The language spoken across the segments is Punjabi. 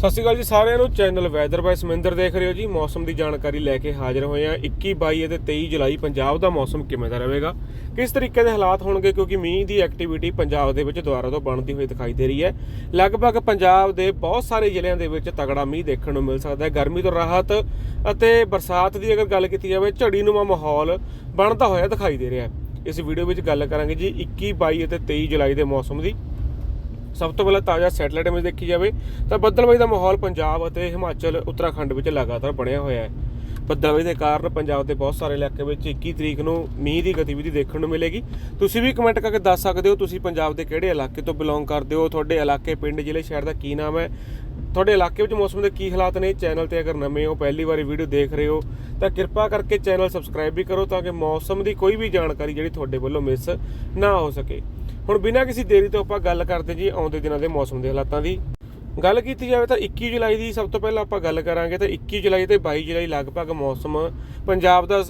ਸਤਿ ਸ਼੍ਰੀ ਅਕਾਲ ਜੀ ਸਾਰਿਆਂ ਨੂੰ। ਚੈਨਲ ਵੈਦਰ ਬਾਈ ਸਮਿੰਦਰ ਦੇਖ ਰਹੇ ਹੋ ਜੀ। ਮੌਸਮ ਦੀ ਜਾਣਕਾਰੀ ਲੈ ਕੇ ਹਾਜ਼ਰ ਹੋਏ ਆ 21 22 ਅਤੇ 23 ਜੁਲਾਈ, ਪੰਜਾਬ ਦਾ ਮੌਸਮ ਕਿਵੇਂ ਦਾ ਰਹੇਗਾ? ਕਿਸ ਤਰੀਕੇ ਦੇ ਹਾਲਾਤ ਹੋਣਗੇ? ਕਿਉਂਕਿ ਮੀਂਹ ਦੀ ਐਕਟੀਵਿਟੀ ਪੰਜਾਬ ਦੇ ਵਿੱਚ ਦੁਬਾਰਾ ਤੋਂ ਬਣਦੀ ਹੋਈ ਦਿਖਾਈ ਦੇ ਰਹੀ ਹੈ। ਲਗਭਗ ਪੰਜਾਬ ਦੇ ਬਹੁਤ ਸਾਰੇ ਜ਼ਿਲ੍ਹਿਆਂ ਦੇ ਵਿੱਚ ਤਗੜਾ ਮੀਂਹ ਦੇਖਣ ਨੂੰ ਮਿਲ ਸਕਦਾ ਹੈ। ਗਰਮੀ ਤੋਂ ਰਾਹਤ ਅਤੇ ਬਰਸਾਤ ਦੀ ਅਗਰ ਗੱਲ ਕੀਤੀ ਜਾਵੇ, ਝੜੀਨੁਮਾ ਮਾਹੌਲ ਬਣਦਾ ਹੋਇਆ ਦਿਖਾਈ ਦੇ ਰਿਹਾ ਹੈ। ਇਸ ਵੀਡੀਓ ਵਿੱਚ ਗੱਲ ਕਰਾਂਗੇ ਜੀ। 21 22 ਅਤੇ 23 ਜੁਲਾਈ ਦੇ ਮੌਸਮ ਦੀ। ਸਭ ਤੋਂ ਪਹਿਲਾਂ ਤਾਜ਼ਾ ਸੈਟਲਾਈਟ ਇਮੇਜ ਦੇਖੀ ਜਾਵੇ ਤਾਂ ਬੱਦਲਬਾਈ ਦਾ ਮਾਹੌਲ ਪੰਜਾਬ ਅਤੇ ਹਿਮਾਚਲ, ਉੱਤਰਾਖੰਡ ਵਿੱਚ ਲਗਾਤਾਰ ਬਣਿਆ ਹੋਇਆ ਹੈ। ਬੱਦਲਬਾਈ ਦੇ ਕਾਰਨ ਪੰਜਾਬ ਦੇ ਬਹੁਤ ਸਾਰੇ ਇਲਾਕੇ ਵਿੱਚ 21 ਤਰੀਕ ਨੂੰ ਮੀਂਹ ਦੀ ਗਤੀਵਿਧੀ ਦੇਖਣ ਨੂੰ ਮਿਲੇਗੀ। ਤੁਸੀਂ ਵੀ ਕਮੈਂਟ ਕਰਕੇ ਦੱਸ ਸਕਦੇ ਹੋ ਤੁਸੀਂ ਪੰਜਾਬ ਦੇ ਕਿਹੜੇ ਇਲਾਕੇ ਤੋਂ ਬਿਲੋਂਗ ਕਰਦੇ ਹੋ, ਤੁਹਾਡੇ ਇਲਾਕੇ, ਪਿੰਡ, ਜ਼ਿਲ੍ਹੇ, ਸ਼ਹਿਰ ਦਾ ਕੀ ਨਾਮ ਹੈ? ਤੁਹਾਡੇ ਇਲਾਕੇ ਵਿੱਚ ਮੌਸਮ ਦੇ ਕੀ ਹਾਲਾਤ ਨੇ? ਚੈਨਲ ਤੇ ਅਗਰ ਨਵੇਂ ਹੋ, ਪਹਿਲੀ ਵਾਰੀ ਵੀਡੀਓ ਦੇਖ ਰਹੇ ਹੋ, ਤਾਂ ਕਿਰਪਾ ਕਰਕੇ ਚੈਨਲ ਸਬਸਕ੍ਰਾਈਬ ਵੀ ਕਰੋ ਤਾਂ ਕਿ ਮੌਸਮ ਦੀ ਕੋਈ ਵੀ ਜਾਣਕਾਰੀ ਜਿਹੜੀ ਤੁਹਾਡੇ ਵੱਲੋਂ ਮਿਸ ਨਾ ਹੋ ਸਕੇ। ਹੁਣ ਬਿਨਾਂ ਕਿਸੇ ਦੇਰੀ ਤੋਂ ਆਪਾਂ ਗੱਲ ਕਰਦੇ ਜੀ ਆਉਂਦੇ ਦਿਨਾਂ ਦੇ ਮੌਸਮ ਦੇ ਹਾਲਾਤਾਂ ਦੀ। ਗੱਲ ਕੀਤੀ ਜਾਵੇ ਤਾਂ 21 ਜੁਲਾਈ ਦੀ ਸਭ ਤੋਂ ਪਹਿਲਾਂ ਆਪਾਂ ਗੱਲ ਕਰਾਂਗੇ ਤਾਂ 21 ਜੁਲਾਈ ਤੇ 22 ਜੁਲਾਈ ਲਗਭਗ ਮੌਸਮ ਪੰਜਾਬ ਦਾ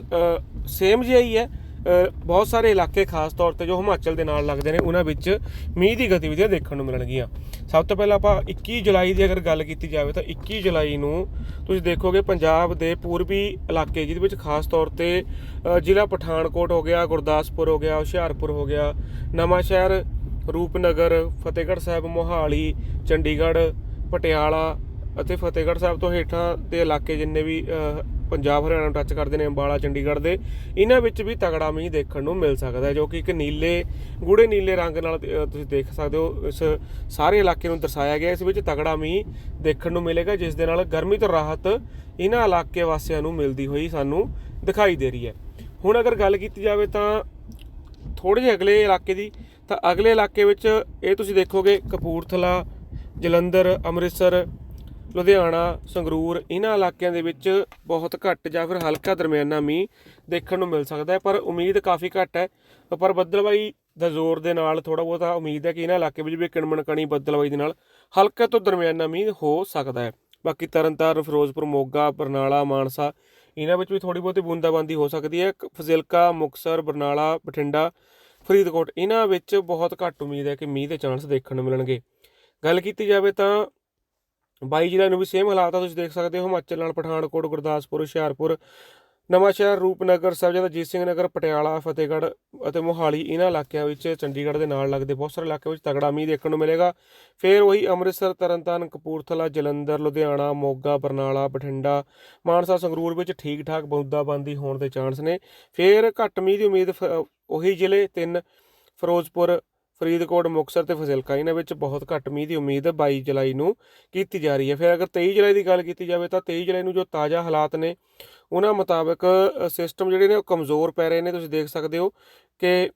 ਸੇਮ ਜਿਹਾ ਹੀ ਹੈ। ਬਹੁਤ ਸਾਰੇ ਇਲਾਕੇ ਖਾਸ ਤੌਰ ਤੇ ਜੋ ਹਿਮਾਚਲ ਦੇ ਨਾਲ ਲੱਗਦੇ ਨੇ, ਉਹਨਾਂ ਵਿੱਚ ਮੀਂਹ ਦੀ ਗਤੀਵਿਧੀਆਂ ਦੇਖਣ ਨੂੰ ਮਿਲਣਗੀਆਂ। ਸਭ ਤੋਂ ਪਹਿਲਾਂ ਆਪਾਂ 21 ਜੁਲਾਈ ਦੀ ਅਗਰ ਗੱਲ ਕੀਤੀ ਜਾਵੇ ਤਾਂ 21 ਜੁਲਾਈ ਨੂੰ ਤੁਸੀਂ ਦੇਖੋਗੇ ਪੰਜਾਬ ਦੇ ਪੂਰਬੀ ਇਲਾਕੇ, ਜਿਹਦੇ ਵਿੱਚ ਖਾਸ ਤੌਰ ਤੇ ਜ਼ਿਲ੍ਹਾ ਪਠਾਨਕੋਟ ਹੋ ਗਿਆ, ਗੁਰਦਾਸਪੁਰ ਹੋ ਗਿਆ, ਹੁਸ਼ਿਆਰਪੁਰ ਹੋ ਗਿਆ, ਨਵਾਂ ਸ਼ਹਿਰ ਰੂਪਨਗਰ, ਫਤਿਹਗੜ੍ਹ ਸਾਹਿਬ, ਮੋਹਾਲੀ, ਚੰਡੀਗੜ੍ਹ, ਪਟਿਆਲਾ ਅਤੇ ਫਤਿਹਗੜ੍ਹ ਸਾਹਿਬ ਤੋਂ ਹੇਠਾਂ ਦੇ ਇਲਾਕੇ ਜਿੰਨੇ ਵੀ ਪੰਜਾਬ, ਹਰਿਆਣਾ ਨੂੰ ਟੱਚ ਕਰਦੇ ਨੇ, ਅੰਬਾਲਾ, ਚੰਡੀਗੜ੍ਹ ਦੇ, ਇਹਨਾਂ ਵਿੱਚ ਵੀ ਤਗੜਾ ਮੀਂਹ ਦੇਖਣ ਨੂੰ ਮਿਲ ਸਕਦਾ ਹੈ, ਜੋ ਕਿ ਇੱਕ ਨੀਲੇ, ਗੂੜੇ ਨੀਲੇ ਰੰਗ ਨਾਲ ਤੁਸੀਂ ਦੇਖ ਸਕਦੇ ਹੋ, ਇਸ ਸਾਰੇ ਇਲਾਕੇ ਨੂੰ ਦਰਸਾਇਆ ਗਿਆ। ਇਸ ਵਿੱਚ ਤਗੜਾ ਮੀਂਹ ਦੇਖਣ ਨੂੰ ਮਿਲੇਗਾ, ਜਿਸ ਦੇ ਨਾਲ ਗਰਮੀ ਤੋਂ ਰਾਹਤ ਇਹਨਾਂ ਇਲਾਕੇ ਵਾਸੀਆਂ ਨੂੰ ਮਿਲਦੀ ਹੋਈ ਸਾਨੂੰ ਦਿਖਾਈ ਦੇ ਰਹੀ ਹੈ। ਹੁਣ ਅਗਰ ਗੱਲ ਕੀਤੀ ਜਾਵੇ ਤਾਂ ਥੋੜੇ ਜਿਹੇ ਅਗਲੇ ਇਲਾਕੇ ਦੀ, ਤਾਂ ਅਗਲੇ ਇਲਾਕੇ ਵਿੱਚ ਇਹ ਤੁਸੀਂ ਦੇਖੋਗੇ ਕਪੂਰਥਲਾ, ਜਲੰਧਰ, ਅੰਮ੍ਰਿਤਸਰ ਲੁਧਿਆਣਾ, ਸੰਗਰੂਰ ਇਹਨਾਂ ਇਲਾਕਿਆਂ ਦੇ ਵਿੱਚ ਬਹੁਤ ਘੱਟ ਜਾਂ ਫਿਰ ਹਲਕਾ ਦਰਮਿਆਨਾ ਮੀਂਹ ਦੇਖਣ ਨੂੰ ਮਿਲ ਸਕਦਾ ਹੈ, ਪਰ ਉਮੀਦ ਕਾਫੀ ਘੱਟ ਹੈ। ਪਰ ਬੱਦਲਬਾਈ ਦਾ ਜ਼ੋਰ ਦੇ ਨਾਲ ਥੋੜਾ ਬਹੁਤਾ ਉਮੀਦ ਹੈ ਕਿ ਇਹਨਾਂ ਇਲਾਕੇ ਵਿੱਚ ਵੀ ਕਿਣਮਣ ਕਣੀ ਬੱਦਲਬਾਈ ਦੇ ਨਾਲ ਹਲਕਾ ਤੋਂ ਦਰਮਿਆਨਾ ਮੀਂਹ ਹੋ ਸਕਦਾ ਹੈ। ਬਾਕੀ ਤਰਨਤਾਰਨ, ਫਿਰੋਜ਼ਪੁਰ, ਮੋਗਾ, ਬਰਨਾਲਾ, ਮਾਨਸਾ ਇਹਨਾਂ ਵਿੱਚ ਵੀ ਥੋੜੀ ਬਹੁਤੀ ਬੂੰਦਾਬਾਂਦੀ ਹੋ ਸਕਦੀ ਹੈ। ਫਜ਼ਿਲਕਾ ਮੁਕਸਰ ਬਰਨਾਲਾ, ਬਠਿੰਡਾ, ਫਰੀਦਕੋਟ ਇਹਨਾਂ ਵਿੱਚ ਬਹੁਤ ਘੱਟ ਉਮੀਦ ਹੈ ਕਿ ਮੀਂਹ ਦੇ ਚਾਂਸ ਦੇਖਣ ਨੂੰ ਮਿਲਣਗੇ। ਗੱਲ ਕੀਤੀ ਜਾਵੇ ਤਾਂ 22 ਜ਼ਿਲ੍ਹਿਆਂ ਨੂੰ ਵੀ ਸੇਮ ਹਾਲਾਤ ਆ, ਤੁਸੀਂ ਦੇਖ ਸਕਦੇ ਹੋ ਹਿਮਾਚਲ ਨਾਲ ਪਠਾਨਕੋਟ, ਗੁਰਦਾਸਪੁਰ, ਹੁਸ਼ਿਆਰਪੁਰ, ਨਵਾਂਸ਼ਹਿਰ, ਰੂਪਨਗਰ, ਸਾਹਿਬਜ਼ਾਦਾ ਅਜੀਤ ਸਿੰਘ ਨਗਰ, ਪਟਿਆਲਾ, ਫਤਿਹਗੜ੍ਹ ਅਤੇ ਮੋਹਾਲੀ, ਇਹਨਾਂ ਇਲਾਕਿਆਂ ਵਿੱਚ ਚੰਡੀਗੜ੍ਹ ਦੇ ਨਾਲ ਲੱਗਦੇ ਬਹੁਤ ਸਾਰੇ ਇਲਾਕਿਆਂ ਵਿੱਚ ਤਗੜਾ ਮੀਂਹ ਦੇਖਣ ਨੂੰ ਮਿਲੇਗਾ। ਫਿਰ ਉਹੀ ਅੰਮ੍ਰਿਤਸਰ, ਤਰਨਤਾਰਨ, ਕਪੂਰਥਲਾ, ਜਲੰਧਰ, ਲੁਧਿਆਣਾ, ਮੋਗਾ, ਬਰਨਾਲਾ, ਬਠਿੰਡਾ, ਮਾਨਸਾ, ਸੰਗਰੂਰ ਵਿੱਚ ਠੀਕ ਠਾਕ ਬੂੰਦਾਬਾਂਦੀ ਹੋਣ ਦੇ ਚਾਂਸ ਨੇ। ਫਿਰ ਘੱਟ ਮੀਂਹ ਦੀ ਉਮੀਦ ਫ- ਉਹੀ ਜ਼ਿਲ੍ਹੇ, ਤਿੰਨ, ਫਿਰੋਜ਼ਪੁਰ ਫਰੀਦਕੋਟ, ਮੁਕਤਸਰ ਤੇ ਫਜ਼ਿਲਕਾ, ਇਹਨਾਂ ਵਿੱਚ ਬਹੁਤ ਘੱਟ ਮੀਂਹ ਦੀ ਉਮੀਦ 22 ਜੁਲਾਈ ਨੂੰ ਕੀਤੀ ਜਾ ਰਹੀ ਹੈ। ਫਿਰ ਅਗਰ 23 ਜੁਲਾਈ ਦੀ ਗੱਲ ਕੀਤੀ ਜਾਵੇ ਤਾਂ 23 ਜੁਲਾਈ ਨੂੰ ਜੋ ਤਾਜ਼ਾ ਹਾਲਾਤ ਨੇ, ਉਹਨਾਂ ਮੁਤਾਬਕ ਸਿਸਟਮ ਜਿਹੜੇ ਨੇ ਉਹ ਕਮਜ਼ੋਰ ਪੈ ਰਹੇ ਨੇ। ਤੁਸੀਂ ਦੇਖ ਸਕਦੇ ਹੋ ਕਿ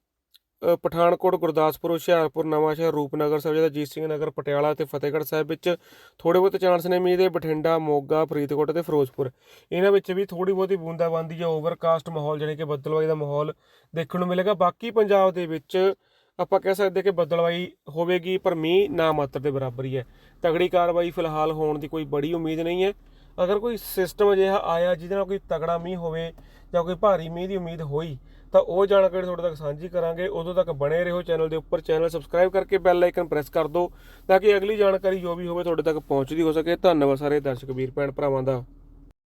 ਪਠਾਨਕੋਟ, ਗੁਰਦਾਸਪੁਰ, ਹੁਸ਼ਿਆਰਪੁਰ, ਨਵਾਂਸ਼ਹਿਰ, ਰੂਪਨਗਰ ਸਾਹਿਬਜ਼ਾਦਾ ਅਜੀਤ ਸਿੰਘ ਨਗਰ, ਪਟਿਆਲਾ ਤੇ ਫਤਿਹਗੜ੍ਹ ਸਾਹਿਬ ਵਿੱਚ ਥੋੜੇ ਬਹੁਤੇ ਚਾਂਸ ਨੇ ਮੀਂਹ ਦੇ। ਬਠਿੰਡਾ, ਮੋਗਾ, ਫਰੀਦਕੋਟ ਤੇ ਫਿਰੋਜ਼ਪੁਰ। ਇਹਨਾਂ ਵਿੱਚ ਵੀ ਥੋੜੀ ਬਹੁਤੀ ਬੂੰਦਾਬਾਂਦੀ ਜਾਂ ਓਵਰਕਾਸਟ ਮਾਹੌਲ, ਜਾਣੀ ਕਿ ਬੱਦਲਵਾਈ ਦਾ ਮਾਹੌਲ ਦੇਖਣ ਨੂੰ ਮਿਲੇਗਾ। ਬਾਕੀ ਪੰਜਾਬ ਦੇ ਵਿੱਚ ਆਪਾਂ ਕਹਿ ਸਕਦੇ ਕਿ ਬੱਦਲਵਾਈ ਹੋਵੇਗੀ, ਪਰ ਮੀਂਹ ਨਾ ਮਾਤਰ ਦੇ ਬਰਾਬਰ ਹੀ ਹੈ। ਤਗੜੀ ਕਾਰਵਾਈ ਫਿਲਹਾਲ ਹੋਣ ਦੀ ਕੋਈ ਬੜੀ ਉਮੀਦ ਨਹੀਂ ਹੈ। ਅਗਰ ਕੋਈ ਸਿਸਟਮ ਅਜਿਹਾ ਆਇਆ ਜਿਹਦੇ ਨਾਲ ਕੋਈ ਤਗੜਾ ਮੀਂਹ ਹੋਵੇ ਜਾਂ ਕੋਈ ਭਾਰੀ ਮੀਂਹ ਦੀ ਉਮੀਦ ਹੋਈ, ਤਾਂ ਉਹ ਜਾਣਕਾਰੀ ਤੁਹਾਡੇ ਤੱਕ ਸਾਂਝੀ ਕਰਾਂਗੇ। ਉਦੋਂ ਤੱਕ ਬਣੇ ਰਹੋ ਚੈਨਲ ਦੇ ਉੱਪਰ। ਚੈਨਲ ਸਬਸਕ੍ਰਾਈਬ ਕਰਕੇ ਬੈਲ ਆਈਕਨ ਪ੍ਰੈਸ ਕਰ ਦਿਓ ਤਾਂ ਕਿ ਅਗਲੀ ਜਾਣਕਾਰੀ ਜੋ ਵੀ ਹੋਵੇ ਤੁਹਾਡੇ ਤੱਕ ਪਹੁੰਚਦੀ ਹੋ ਸਕੇ। ਧੰਨਵਾਦ ਸਾਰੇ ਦਰਸ਼ਕ ਵੀਰ ਭੈਣ ਭਰਾਵਾਂ ਦਾ।